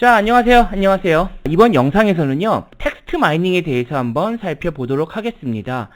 자, 안녕하세요. 안녕하세요. 이번 영상에서는요, 텍스트 마이닝에 대해서 한번 살펴보도록 하겠습니다.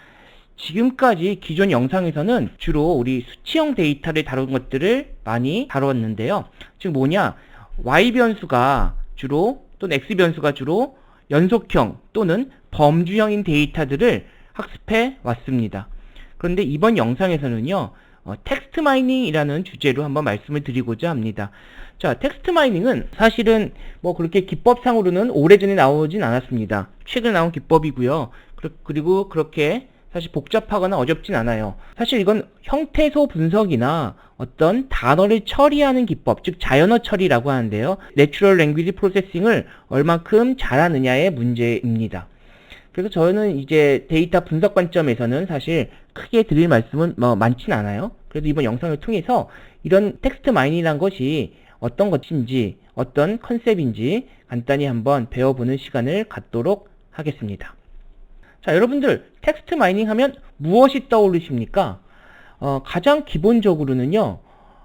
지금까지 기존 영상에서는 주로 우리 수치형 데이터를 다룬 것들을 많이 다루었는데요. 즉 뭐냐, y 변수가 주로 또는 x 변수가 주로 연속형 또는 범주형인 데이터들을 학습해 왔습니다. 그런데 이번 영상에서는요, 어, 텍스트 마이닝이라는 주제로 한번 말씀을 드리고자 합니다. 자, 텍스트 마이닝은 사실은 뭐 그렇게 기법상으로는 오래전에 나오진 않았습니다. 최근에 나온 기법이고요. 그리- 그리고 그렇게 사실 복잡하거나 어렵진 않아요. 사실 이건 형태소 분석이나 어떤 단어를 처리하는 기법, 즉 자연어 처리라고 하는데요. Natural Language Processing을 얼만큼 잘하느냐의 문제입니다. 그래서 저는 이제 데이터 분석 관점에서는 사실 크게 드릴 말씀은 뭐 많진 않아요. 그래도 이번 영상을 통해서 이런 텍스트 마이닝이란 것이 어떤 것인지 어떤 컨셉인지 간단히 한번 배워보는 시간을 갖도록 하겠습니다. 자, 여러분들 텍스트 마이닝 하면 무엇이 떠오르십니까? 어, 가장 기본적으로는요.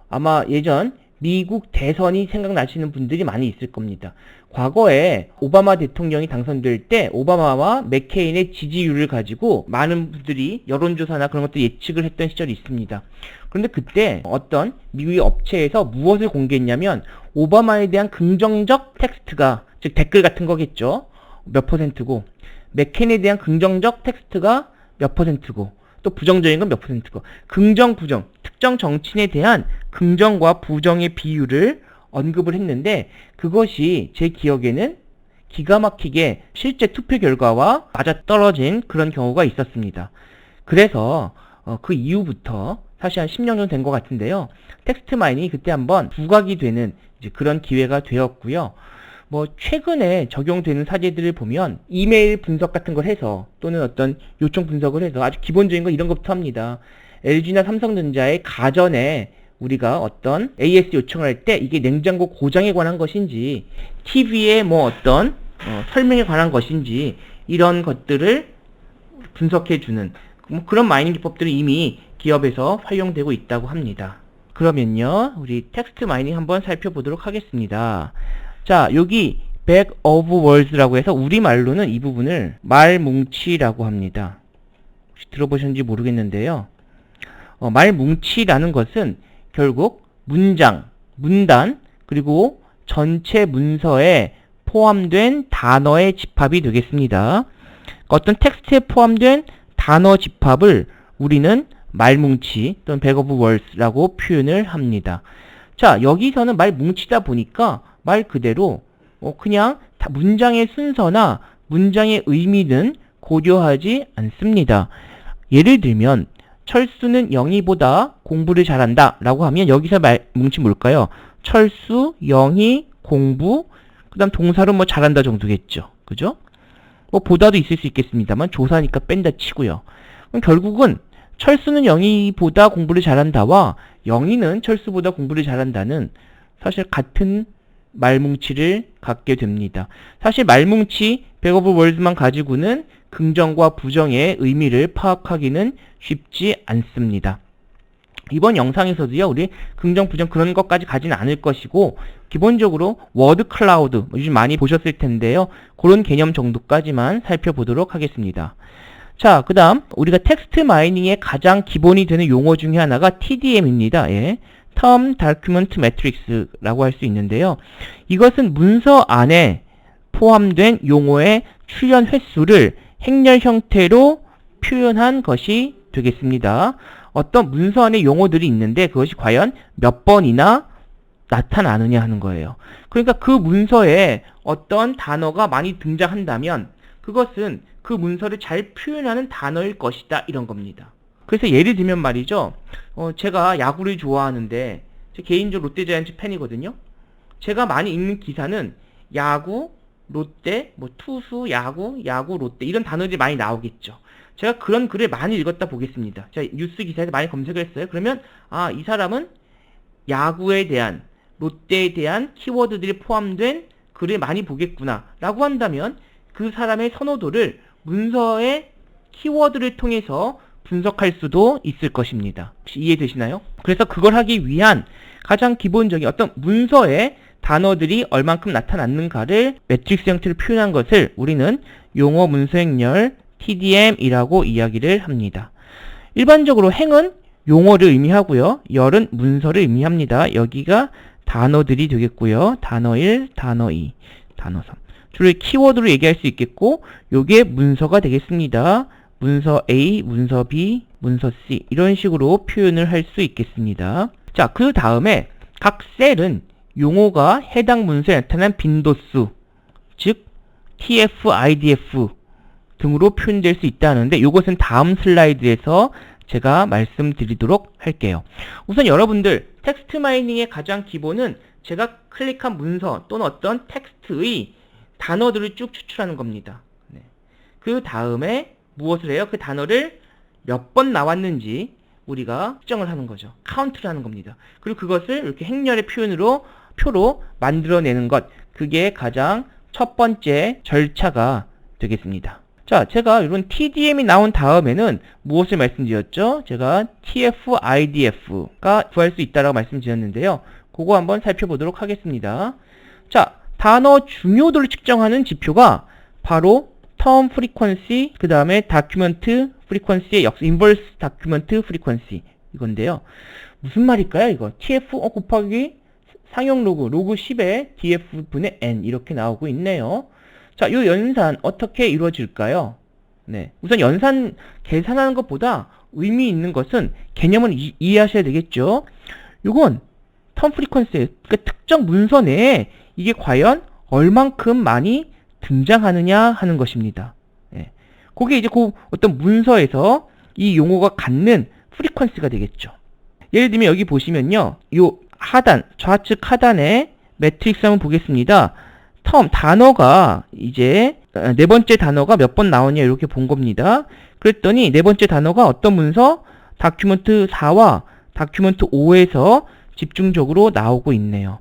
아마 예전 미국 대선이 생각나시는 분들이 많이 있을 겁니다. 과거에 오바마 대통령이 당선될 때 오바마와 맥케인의 지지율을 가지고 많은 분들이 여론조사나 그런 것들 예측을 했던 시절이 있습니다. 그런데 그때 어떤 미국의 업체에서 무엇을 공개했냐면 오바마에 대한 긍정적 텍스트가 즉 댓글 같은 거겠죠. 몇 퍼센트고 맥케인에 대한 긍정적 텍스트가 몇 퍼센트고 또 부정적인 건 몇 퍼센트고 긍정 부정 특정 정치인에 대한 긍정과 부정의 비율을 언급을 했는데 그것이 제 기억에는 기가 막히게 실제 투표 결과와 맞아떨어진 그런 경우가 있었습니다. 그래서 어, 그 이후부터 사실 한 10년 정도 된 것 같은데요. 텍스트 마이닝이 그때 한번 부각이 되는 이제 그런 기회가 되었고요. 뭐 최근에 적용되는 사례들을 보면 이메일 분석 같은 걸 해서 또는 어떤 요청 분석을 해서 아주 기본적인 거 이런 것부터 합니다. LG나 삼성전자의 가전에 우리가 어떤 AS 요청을 할 때 이게 냉장고 고장에 관한 것인지 TV에 뭐 어떤 어, 설명에 관한 것인지 이런 것들을 분석해 주는 뭐 그런 마이닝 기법들이 이미 기업에서 활용되고 있다고 합니다. 그러면요, 우리 텍스트 마이닝 한번 살펴보도록 하겠습니다. 자, 여기 back of words라고 해서 우리말로는 이 부분을 말뭉치라고 합니다. 혹시 들어보셨는지 모르겠는데요. 어, 말뭉치라는 것은 결국 문장, 문단, 그리고 전체 문서에 포함된 단어의 집합이 되겠습니다. 어떤 텍스트에 포함된 단어 집합을 우리는 말뭉치 또는 back of words라고 표현을 합니다. 자, 여기서는 말뭉치다 보니까 말 그대로 어, 그냥 다 문장의 순서나 문장의 의미는 고려하지 않습니다. 예를 들면 철수는 영희보다 공부를 잘한다 라고 하면 여기서 말 뭉치 뭘까요? 철수, 영희, 공부 그 다음 동사로 뭐 잘한다 정도겠죠. 그죠? 뭐 보다도 있을 수 있겠습니다만 조사니까 뺀다 치고요. 그럼 결국은 철수는 영희보다 공부를 잘한다와 영희는 철수보다 공부를 잘한다는 사실 같은 말뭉치를 갖게 됩니다. 사실 말뭉치 of words만 가지고는 긍정과 부정의 의미를 파악하기는 쉽지 않습니다. 이번 영상에서도요, 우리 긍정, 부정 그런 것까지 가지는 않을 것이고, 기본적으로 워드 클라우드, 요즘 많이 보셨을 텐데요. 그런 개념 정도까지만 살펴보도록 하겠습니다. 자, 그 다음, 우리가 텍스트 마이닝의 가장 기본이 되는 용어 중에 하나가 TDM입니다. 예. Term Document Matrix라고 할 수 있는데요. 이것은 문서 안에 포함된 용어의 출연 횟수를 행렬 형태로 표현한 것이 되겠습니다. 어떤 문서 안에 용어들이 있는데 그것이 과연 몇 번이나 나타나느냐 하는 거예요. 그러니까 그 문서에 어떤 단어가 많이 등장한다면 그것은 그 문서를 잘 표현하는 단어일 것이다 이런 겁니다. 그래서 예를 들면 말이죠. 어, 제가 야구를 좋아하는데 제 개인적으로 롯데자이언츠 팬이거든요. 제가 많이 읽는 기사는 야구, 롯데, 뭐 투수, 야구, 야구, 롯데 이런 단어들이 많이 나오겠죠. 제가 그런 글을 많이 읽었다 보겠습니다. 제가 뉴스 기사에서 많이 검색을 했어요. 그러면 아, 이 사람은 야구에 대한 롯데에 대한 키워드들이 포함된 글을 많이 보겠구나 라고 한다면 그 사람의 선호도를 문서의 키워드를 통해서 분석할 수도 있을 것입니다. 혹시 이해되시나요? 그래서 그걸 하기 위한 가장 기본적인 어떤 문서의 단어들이 얼만큼 나타났는가를 매트릭스 형태로 표현한 것을 우리는 용어 문서 행렬 TDM이라고 이야기를 합니다. 일반적으로 행은 용어를 의미하고요. 열은 문서를 의미합니다. 여기가 단어들이 되겠고요. 단어 1, 단어 2, 단어 3. 주로 키워드로 얘기할 수 있겠고 요게 문서가 되겠습니다. 문서 A, 문서 B, 문서 C 이런 식으로 표현을 할 수 있겠습니다. 자, 그 다음에 각 셀은 용어가 해당 문서에 나타난 빈도수, 즉 TF, IDF 등으로 표현될 수 있다는데 이것은 다음 슬라이드에서 제가 말씀드리도록 할게요. 우선 여러분들 텍스트 마이닝의 가장 기본은 제가 클릭한 문서 또는 어떤 텍스트의 단어들을 쭉 추출하는 겁니다. 네. 그 다음에 무엇을 해요? 그 단어를 몇 번 나왔는지 우리가 측정을 하는 거죠. 카운트를 하는 겁니다. 그리고 그것을 이렇게 행렬의 표현으로 표로 만들어내는 것 그게 가장 첫 번째 절차가 되겠습니다. 자, 제가 이런 TDM이 나온 다음에는 무엇을 말씀드렸죠? 제가 TF, IDF가 구할 수 있다라고 말씀드렸는데요. 그거 한번 살펴보도록 하겠습니다. 자, 단어 중요도를 측정하는 지표가 바로 term frequency, 그 다음에 document frequency의 역수, inverse document frequency 이건데요. 무슨 말일까요, 이거? TF 어, 곱하기 상용 로그, 로그 10에 df분의 n 이렇게 나오고 있네요. 자, 이 연산 어떻게 이루어질까요? 네. 우선 연산 계산하는 것보다 의미 있는 것은 개념을 이, 이해하셔야 되겠죠. 요건 텀 프리퀀스, 그러니까 특정 문서 내에 이게 과연 얼만큼 많이 등장하느냐 하는 것입니다. 예. 그게 이제 그 어떤 문서에서 이 용어가 갖는 프리퀀스가 되겠죠. 예를 들면 여기 보시면요. 요 하단, 좌측 하단에 매트릭스 한번 보겠습니다. 텀, 단어가 이제 어, 네 번째 단어가 몇 번 나오냐 이렇게 본 겁니다. 그랬더니 네 번째 단어가 어떤 문서? 다큐멘트 4와 다큐멘트 5에서 집중적으로 나오고 있네요.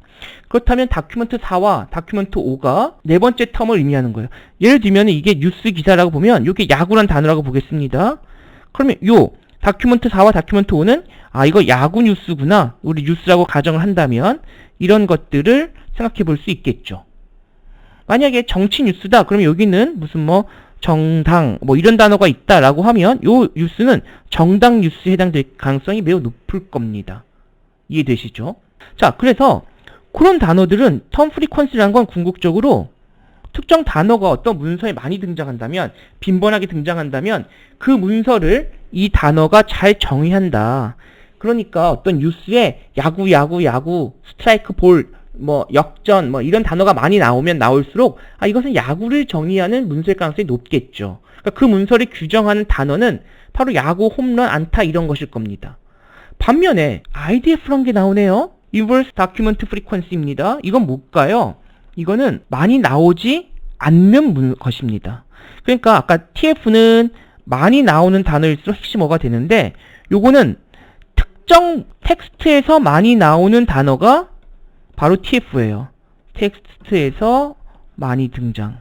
그렇다면 다큐멘트 4와 다큐멘트 5가 네 번째 텀을 의미하는 거예요. 예를 들면 이게 뉴스 기사라고 보면 이게 야구란 단어라고 보겠습니다. 그러면 요 다큐멘트 4와 다큐멘트 5는 아 이거 야구 뉴스구나 우리 뉴스라고 가정을 한다면 이런 것들을 생각해 볼 수 있겠죠. 만약에 정치 뉴스다 그러면 여기는 무슨 뭐 정당 뭐 이런 단어가 있다라고 하면 요 뉴스는 정당 뉴스에 해당될 가능성이 매우 높을 겁니다. 이해되시죠? 자, 그래서 그런 단어들은 텀 프리퀀스라는 건 궁극적으로 특정 단어가 어떤 문서에 많이 등장한다면 빈번하게 등장한다면 그 문서를 이 단어가 잘 정의한다. 그러니까 어떤 뉴스에 야구 야구 야구 스트라이크 볼 뭐 역전 뭐 이런 단어가 많이 나오면 나올수록 아 이것은 야구를 정의하는 문서일 가능성이 높겠죠. 그러니까 그 문서를 규정하는 단어는 바로 야구, 홈런, 안타 이런 것일 겁니다. 반면에 IDF란 게 나오네요. Inverse Document Frequency입니다. 이건 뭘까요? 이거는 많이 나오지 않는 문, 것입니다. 그러니까 아까 TF는 많이 나오는 단어일수록 핵심어가 되는데 요거는 특정 텍스트에서 많이 나오는 단어가 바로 TF예요. 텍스트에서 많이 등장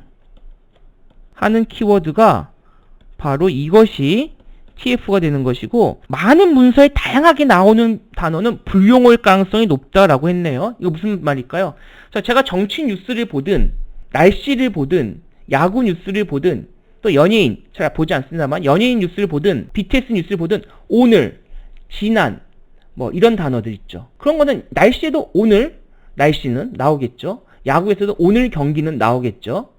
하는 키워드가 바로 이것이 TF가 되는 것이고 많은 문서에 다양하게 나오는 단어는 불용어일 가능성이 높다라고 했네요. 이거 무슨 말일까요? 자, 제가 정치 뉴스를 보든 날씨를 보든 야구 뉴스를 보든 또 연예인 잘 보지 않습니다만 연예인 뉴스를 보든 BTS 뉴스를 보든 오늘 지난 뭐 이런 단어들 있죠. 그런 거는 날씨에도 오늘 날씨는 나오겠죠. 야구에서도 오늘 경기는 나오겠죠.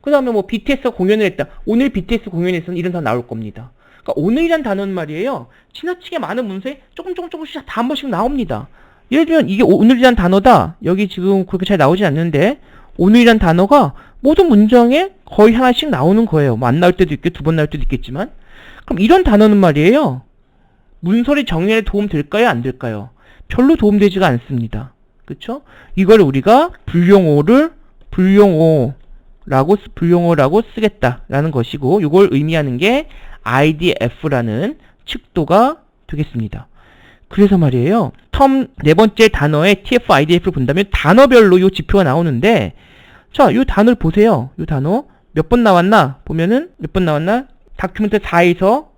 그 다음에 뭐 BTS가 공연을 했다. 오늘 BTS 공연에서는 이런 단어 나올 겁니다. 그러니까 오늘이란 단어는 말이에요. 지나치게 많은 문서에 조금 조금 조금씩 다 한 번씩 나옵니다. 예를 들면 이게 오늘이란 단어다. 여기 지금 그렇게 잘 나오지 않는데 오늘이란 단어가 모든 문장에 거의 하나씩 나오는 거예요. 뭐 안 나올 때도 있고 두 번 나올 때도 있겠지만 그럼 이런 단어는 말이에요. 문서리 정리에 도움 될까요? 안 될까요? 별로 도움되지가 않습니다. 그쵸? 이걸 우리가 불용어를 불용어라고 불용어라고 쓰겠다라는 것이고 이걸 의미하는 게 IDF라는 측도가 되겠습니다. 그래서 말이에요. 텀 네 번째 단어의 TF, IDF를 본다면 단어별로 이 지표가 나오는데 자, 이 단어를 보세요. 이 단어 몇 번 나왔나 보면은 몇 번 나왔나? 다큐멘트 4에서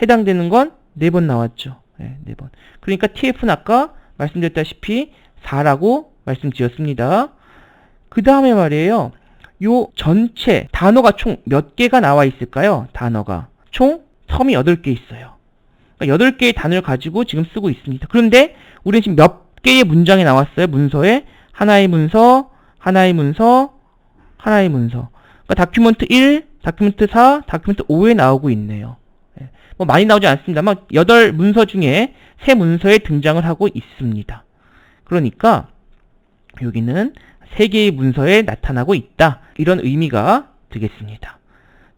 해당되는 건 네 번 나왔죠. 네, 네 번. 그러니까 TF는 아까 말씀드렸다시피 4라고 말씀드렸습니다. 그 다음에 말이에요. 요 전체 단어가 총 몇 개가 나와 있을까요? 단어가 총 섬이 8개 있어요. 그러니까 8개의 단어를 가지고 지금 쓰고 있습니다. 그런데 우리는 지금 몇 개의 문장이 나왔어요? 문서에 하나의 문서, 하나의 문서, 하나의 문서. 그러니까 다큐멘트 1, 다큐멘트 4, 다큐멘트 5에 나오고 있네요. 예. 뭐 많이 나오지 않습니다만 8 문서 중에 세 문서에 등장을 하고 있습니다. 그러니까 여기는 세 개의 문서에 나타나고 있다. 이런 의미가 되겠습니다.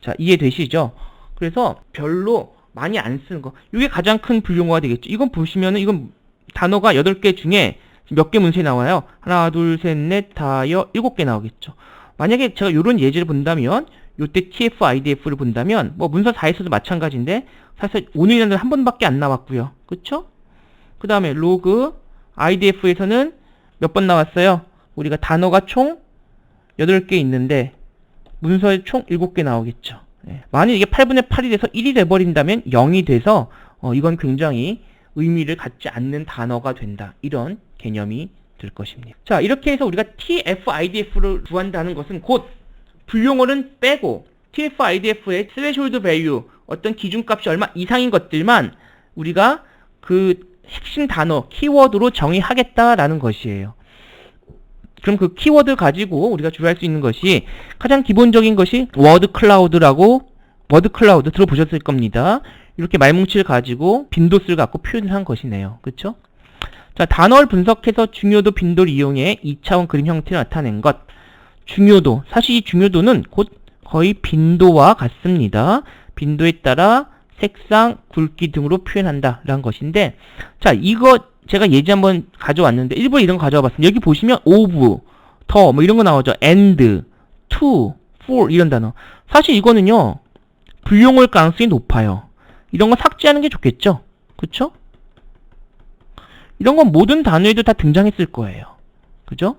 자, 이해되시죠? 그래서 별로 많이 안 쓰는 거. 이게 가장 큰 분용어가 되겠죠. 이건 보시면은 이건 단어가 8개 중에 몇 개 문서에 나와요? 하나, 둘, 셋, 넷, 다, 여, 일곱 개 나오겠죠. 만약에 제가 이런 예제를 본다면 요때 TF, IDF를 본다면 뭐 문서 4에서도 마찬가지인데 사실 오늘이라는 한 번밖에 안 나왔고요. 그쵸? 그 다음에 로그, IDF에서는 몇 번 나왔어요? 우리가 단어가 총 8개 있는데 문서에 총 7개 나오겠죠. 예. 만약 이게 8분의 8이 돼서 1이 돼버린다면 0이 돼서 어, 이건 굉장히 의미를 갖지 않는 단어가 된다. 이런 개념이 될 것입니다. 자, 이렇게 해서 우리가 TF-IDF를 구한다는 것은 곧 불용어는 빼고 TF-IDF의 threshold value 어떤 기준값이 얼마 이상인 것들만 우리가 그 핵심 단어, 키워드로 정의하겠다라는 것이에요. 그럼 그 키워드 가지고 우리가 주로 할 수 있는 것이 가장 기본적인 것이 워드 클라우드라고 워드 클라우드 들어보셨을 겁니다. 이렇게 말뭉치를 가지고 빈도수를 갖고 표현한 것이네요. 그렇죠? 자, 단어를 분석해서 중요도 빈도를 이용해 2차원 그림 형태를 나타낸 것. 중요도. 사실 이 중요도는 곧 거의 빈도와 같습니다. 빈도에 따라 색상, 굵기 등으로 표현한다. 라는 것인데, 자, 이거 제가 예지 한번 가져왔는데, 일부러 이런 거 가져와 봤습니다. 여기 보시면 of, 더, 뭐 이런 거 나오죠. and, to, for 이런 단어. 사실 이거는요, 불용어일 가능성이 높아요. 이런 거 삭제하는 게 좋겠죠? 그쵸? 이런 건 모든 단어에도 다 등장했을 거예요. 그죠?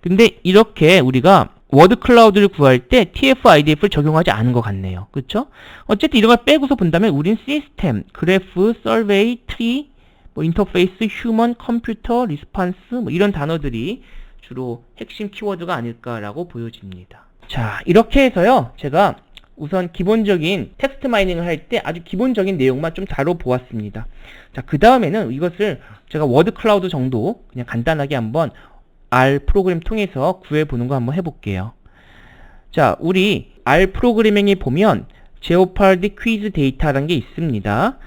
근데 이렇게 우리가 워드 클라우드를 구할 때 TF-IDF를 적용하지 않은 것 같네요. 그쵸? 어쨌든 이런 걸 빼고서 본다면 우린 시스템, 그래프, 서베이, 트리, 뭐 인터페이스, 휴먼, 컴퓨터, 리스판스 뭐 이런 단어들이 주로 핵심 키워드가 아닐까라고 보여집니다. 자, 이렇게 해서요. 제가 우선 기본적인 텍스트 마이닝을 할 때 아주 기본적인 내용만 좀 다뤄보았습니다. 자, 그 다음에는 이것을 제가 워드 클라우드 정도 그냥 간단하게 한번 R 프로그램 통해서 구해보는 거 한번 해볼게요. 자, 우리 R 프로그래밍에 보면 제오팔디 퀴즈 데이터라는 게 있습니다.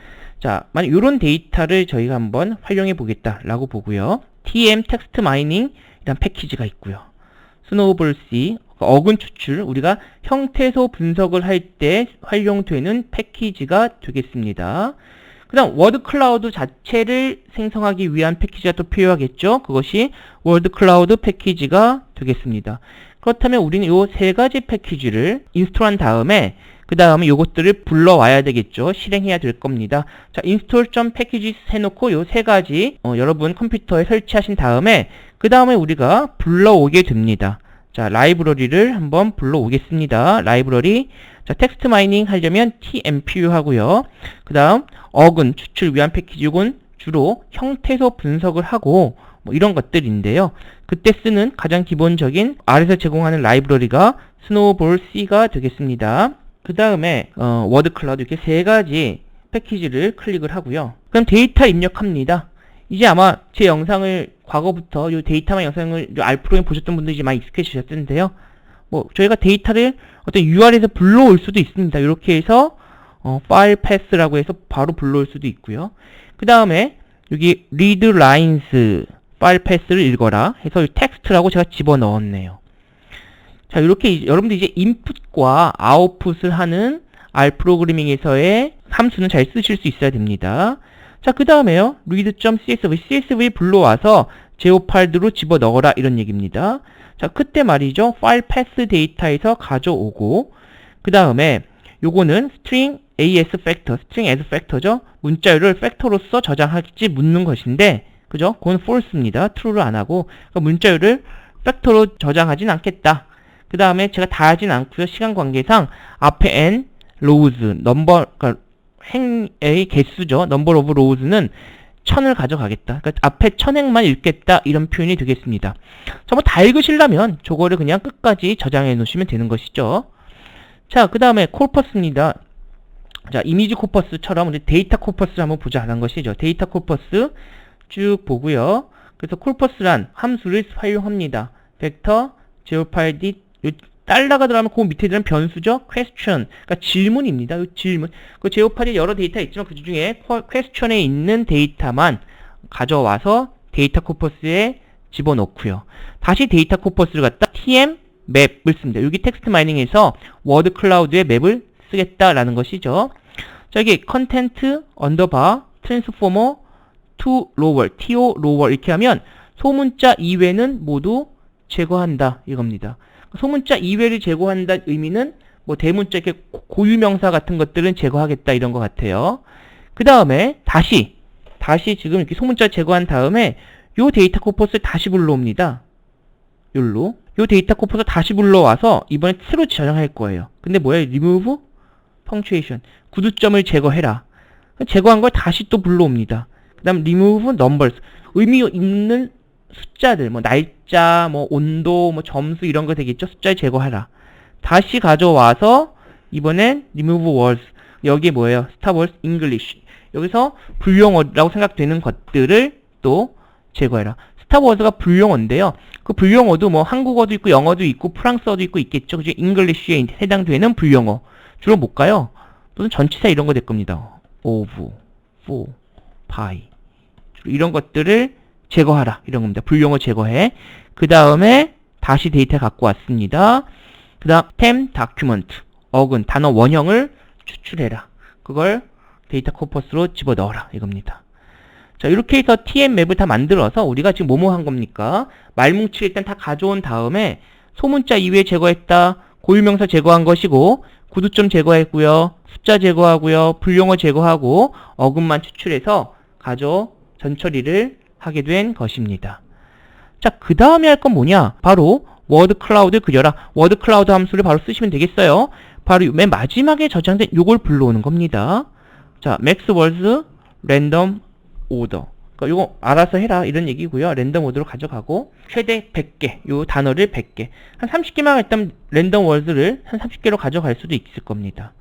자, 만약 이런 데이터를 저희가 한번 활용해 보겠다라고 보고요. TM 텍스트 마이닝 이란 패키지가 있고요. 스노우볼 C 어근 추출 우리가 형태소 분석을 할 때 활용되는 패키지가 되겠습니다. 그 다음 워드 클라우드 자체를 생성하기 위한 패키지가 또 필요하겠죠. 그것이 워드 클라우드 패키지가 되겠습니다. 그렇다면 우리는 이 세 가지 패키지를 인스톨한 다음에 그 다음에 요것들을 불러와야 되겠죠. 실행해야 될 겁니다. 자, 인스톨.패키지 패키지 해놓고 요 세 가지 어, 여러분 컴퓨터에 설치하신 다음에 그 다음에 우리가 불러오게 됩니다. 자, 라이브러리를 한번 불러오겠습니다. 라이브러리. 자, 텍스트 마이닝 하려면 tmpu 하고요. 그 다음, 어근, 추출 위한 패키지, 이건 주로 형태소 분석을 하고, 뭐 이런 것들인데요. 그때 쓰는 가장 기본적인 R에서 제공하는 라이브러리가 스노우볼 C가 되겠습니다. 그 다음에, 어, 워드 클라우드 이렇게 세 가지 패키지를 클릭을 하고요. 그럼 데이터 입력합니다. 이제 아마 제 영상을 과거부터 이 데이터만 영상을 알 프로에 보셨던 분들이 많이 익숙해지셨을 텐데요. 뭐 저희가 데이터를 어떤 UR에서 불러올 수도 있습니다. 이렇게 해서 어, 파일 패스라고 해서 바로 불러올 수도 있고요. 그 다음에 여기 read lines 파일 패스를 읽어라 해서 텍스트라고 제가 집어 넣었네요. 자 이렇게 여러분들 이제 인풋과 아웃풋을 하는 R 프로그래밍에서의 함수는 잘 쓰실 수 있어야 됩니다. 자, 그 다음에요. read.csv, csv 불러와서 제오 파일드로 집어넣어라 이런 얘기입니다. 자, 그때 말이죠. 파일 패스 데이터에서 가져오고 그 다음에 요거는 string as factor, string as factor죠. 문자열을 팩터로서 저장할지 묻는 것인데 그죠? 그건 false입니다. true를 안 하고 그러니까 문자열을 팩터로 저장하진 않겠다. 그 다음에 제가 다 하진 않고요. 시간 관계상 앞에 n, rows, 넘버, 그러니까 행의 개수죠. number of rows는 천을 가져가겠다. 그러니까 앞에 천행만 읽겠다 이런 표현이 되겠습니다. 자, 뭐다 읽으시려면 저거를 그냥 끝까지 저장해 놓으시면 되는 것이죠. 자, 그 다음에 코퍼스입니다. 자, 이미지 코퍼스처럼 우리 데이터 코퍼스 한번 보자는 것이죠. 데이터 코퍼스 쭉 보고요. 그래서 코퍼스란 함수를 활용합니다. 벡터, 제오파이디, 달러가 들어가면 그 밑에 들어가면 변수죠. question. 그러니까 질문입니다. 이 질문. 그 제오파디 여러 데이터 있지만 그 중에 question에 있는 데이터만 가져와서 데이터 코퍼스에 집어넣고요. 다시 데이터 코퍼스를 갖다 tm 맵을 씁니다. 여기 텍스트 마이닝에서 워드 클라우드의 맵을 쓰겠다라는 것이죠. 자, 여기 컨텐트 언더바 트랜스포머 to lower, to lower 이렇게 하면 소문자 이외는 모두 제거한다 이겁니다. 소문자 이외를 제거한다 의미는 뭐 대문자 이렇게 고유명사 같은 것들은 제거하겠다 이런 것 같아요. 그 다음에 다시 다시 지금 이렇게 소문자 제거한 다음에 요 데이터 코퍼스 다시 불러옵니다. 요로 요 데이터 코퍼스 다시 불러와서 이번에 새로 저장할 거예요. 근데 뭐예요? remove punctuation 구두점을 제거해라. 제거한 걸 다시 또 불러옵니다. 그 다음 remove numbers 의미 있는 숫자들 뭐 날짜 뭐 온도 뭐 점수 이런 거 되겠죠 숫자를 제거하라 다시 가져와서 이번엔 remove words 여기에 뭐예요 star words english 여기서 불용어라고 생각되는 것들을 또 제거해라 스타 워즈가 불용어인데요. 그 불용어도 뭐 한국어도 있고 영어도 있고 프랑스어도 있고 있겠죠. 그죠? 잉글리쉬에 해당되는 불용어. 주로 뭘까요? 또는 전치사 이런 거 될 겁니다. of, for, by. 이런 것들을 제거하라. 이런 겁니다. 불용어 제거해. 그 다음에 다시 데이터 갖고 왔습니다. 그 다음 템 다큐먼트 어근 단어 원형을 추출해라. 그걸 데이터 코퍼스로 집어넣어라. 이겁니다. 자, 이렇게 해서 TM 맵을 다 만들어서 우리가 지금 뭐뭐 한 겁니까? 말뭉치 일단 다 가져온 다음에 소문자 이외에 제거했다. 고유명사 제거한 것이고 구두점 제거했고요. 숫자 제거하고요. 불용어 제거하고 어근만 추출해서 가져 전처리를 하게 된 것입니다. 자, 그 다음에 할 건 뭐냐? 바로 워드 클라우드 그려라. 워드 클라우드 함수를 바로 쓰시면 되겠어요. 바로 맨 마지막에 저장된 요걸 불러오는 겁니다. 자, max words random order. 그러니까 요거 알아서 해라 이런 얘기고요. 랜덤 오더로 가져가고 최대 100개, 요 단어를 100개. 한 30개만 했다면 랜덤 월드를 한 30개로 가져갈 수도 있을 겁니다.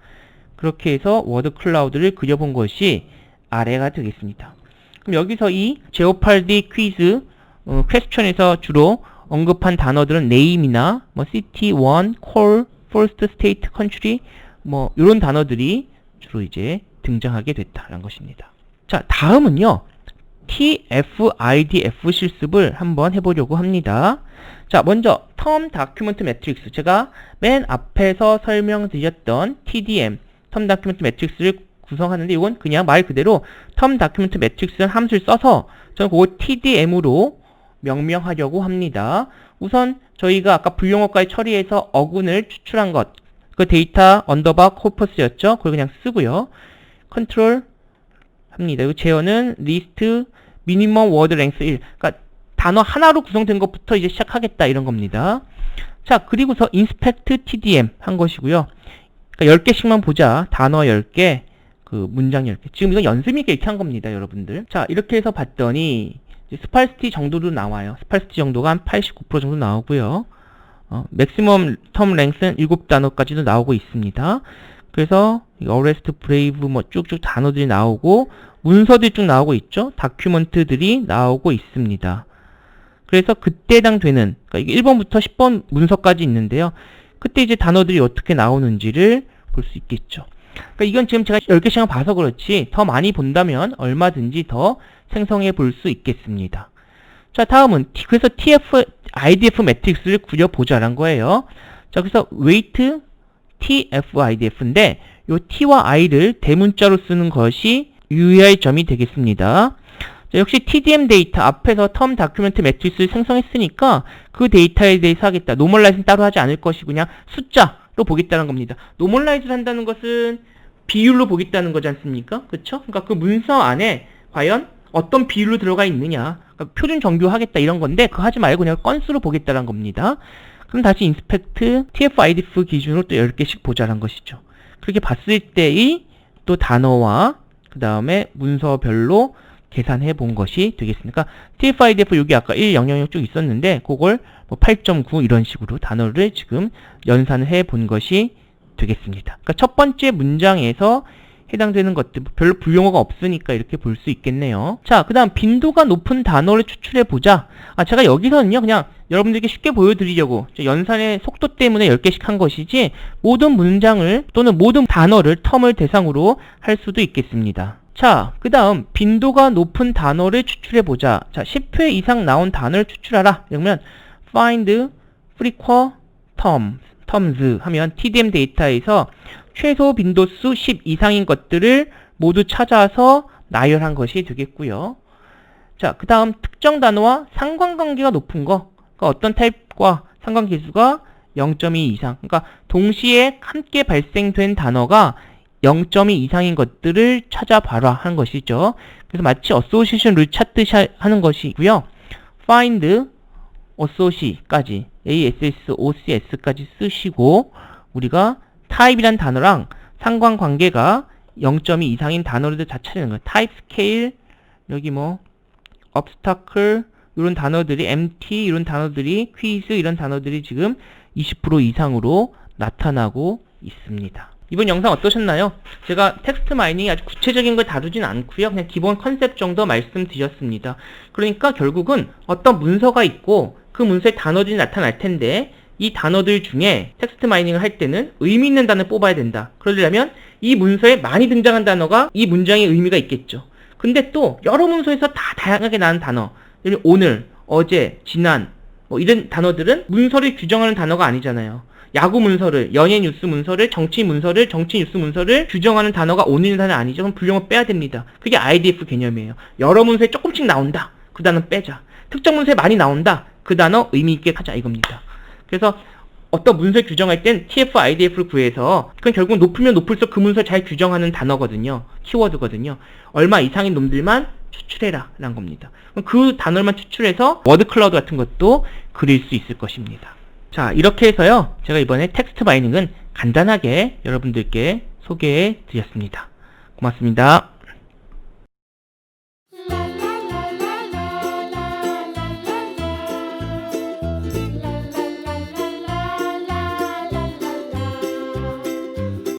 그렇게 해서 워드 클라우드를 그려본 것이 아래가 되겠습니다. 그럼 여기서 이 제오팔디 퀴즈 어, 퀘스천에서 주로 언급한 단어들은 name이나 뭐 city, one, call, first 뭐 이런 단어들이 주로 이제 등장하게 됐다는 것입니다. 자, 다음은요. TF-IDF 실습을 한번 해보려고 합니다. 자, 먼저 텀 다큐멘트 매트릭스 제가 맨 앞에서 설명드렸던 TDM 텀 다큐멘트 매트릭스를 구성하는데 이건 그냥 말 그대로 텀 다큐멘트 매트릭스 함수를 써서 저는 그거 TDM으로 명명하려고 합니다. 우선 저희가 아까 불용어까지 처리해서 어근을 추출한 것, 그 데이터 언더바 코퍼스였죠. 그걸 그냥 쓰고요. 컨트롤 합니다. 이 제어는 리스트 미니멈 워드 랭스 1. 그러니까 단어 하나로 구성된 것부터 이제 시작하겠다 이런 겁니다. 자, 그리고서 inspect tdm 한 것이고요. 그러니까 10개씩만 보자. 단어 10개, 그 문장 10개. 지금 이건 연습이니까 이렇게 한 겁니다, 여러분들. 자, 이렇게 해서 봤더니 스팔시티 정도도 나와요. 스팔시티 정도가 한 89% 정도 나오고요. 어, 맥시멈 텀 랭스는 7단어까지도 나오고 있습니다. 그래서 어레스트 브레이브 뭐 쭉쭉 단어들이 나오고 문서들이 쭉 나오고 있죠. 다큐먼트들이 나오고 있습니다. 그래서 그때 해당되는 그러니까 1번부터 10번 문서까지 있는데요. 그때 이제 단어들이 어떻게 나오는지를 볼 수 있겠죠. 그러니까 이건 지금 제가 10개씩만 봐서 그렇지 더 많이 본다면 얼마든지 더 생성해 볼 수 있겠습니다. 자, 다음은 그래서 TF IDF 매트릭스를 그려보자란 거예요. 자, 그래서 weight TF-IDF인데 이 T와 I를 대문자로 쓰는 것이 유의할 점이 되겠습니다. 자, 역시 TDM 데이터 앞에서 텀 다큐멘트 매트리스를 생성했으니까 그 데이터에 대해서 하겠다. 노멀라이즈는 따로 하지 않을 것이고 그냥 숫자 로 보겠다는 겁니다. 노멀라이즈를 한다는 것은 비율로 보겠다는 거지 않습니까? 그쵸? 그러니까 그 문서 안에 과연 어떤 비율로 들어가 있느냐 그러니까 표준 정교하겠다 이런 건데 그거 하지 말고 그냥 건수로 보겠다는 겁니다. 그럼 다시 인스펙트 TF-IDF 기준으로 또 10개씩 보자는 것이죠. 그렇게 봤을 때의 또 단어와 그 다음에 문서별로 계산해 본 것이 되겠습니다. 그러니까 TF-IDF 여기 아까 1006쭉 있었는데 그걸 뭐 8.9 이런 식으로 단어를 지금 연산을 해본 것이 되겠습니다. 그러니까 첫 번째 문장에서 해당되는 것들 별로 불용어가 없으니까 이렇게 볼 수 있겠네요. 자, 그 다음 빈도가 높은 단어를 추출해 보자. 아, 제가 여기서는요, 그냥 여러분들께 쉽게 보여드리려고 저 연산의 속도 때문에 10개씩 한 것이지 모든 문장을 또는 모든 단어를 텀을 대상으로 할 수도 있겠습니다. 자, 그 다음 빈도가 높은 단어를 추출해 보자. 자, 10회 이상 나온 단어를 추출하라. 그러면 find frequent terms, terms 하면 TDM 데이터에서 최소 빈도수 10 이상인 것들을 모두 찾아서 나열한 것이 되겠고요. 자, 그 다음 특정 단어와 상관관계가 높은 거, 그러니까 어떤 타입과 상관계수가 0.2 이상, 그러니까 동시에 함께 발생된 단어가 0.2 이상인 것들을 찾아봐라 하는 것이죠. 그래서 마치 association 룰 찾듯이 하- 하는 것이고요. find associate까지 ASSOCS까지 쓰시고 우리가 타입이란 단어랑 상관관계가 0.2 이상인 단어를 다 찾는 거예요. 타입 스케일 여기 뭐 obstacle 이런 단어들이 MT 이런 단어들이 quiz 이런 단어들이 지금 20% 이상으로 나타나고 있습니다. 이번 영상 어떠셨나요? 제가 텍스트 마이닝이 아주 구체적인 걸 다루진 않고요. 그냥 기본 컨셉 정도 말씀드렸습니다. 그러니까 결국은 어떤 문서가 있고 그 문서에 단어들이 나타날 텐데 이 단어들 중에 텍스트 마이닝을 할 때는 의미 있는 단어를 뽑아야 된다. 그러려면 이 문서에 많이 등장한 단어가 이 문장의 의미가 있겠죠. 근데 또 여러 문서에서 다 다양하게 나온 단어, 오늘, 어제, 지난 뭐 이런 단어들은 문서를 규정하는 단어가 아니잖아요. 야구 문서를, 연예 뉴스 문서를, 정치 문서를, 정치 뉴스 문서를 규정하는 단어가 오늘 단어 아니죠. 그럼 불용어 빼야 됩니다. 그게 IDF 개념이에요. 여러 문서에 조금씩 나온다. 그 단어 빼자. 특정 문서에 많이 나온다. 그 단어 의미 있게 하자 이겁니다. 그래서 어떤 문서 규정할 땐 TF, IDF를 구해서 그건 결국 높으면 높을수록 그 문서 잘 규정하는 단어거든요. 키워드거든요. 얼마 이상인 놈들만 추출해라 라는 겁니다. 그 단어만 추출해서 워드 클라우드 같은 것도 그릴 수 있을 것입니다. 자 이렇게 해서요. 제가 이번에 텍스트 마이닝은 간단하게 여러분들께 소개해 드렸습니다. 고맙습니다.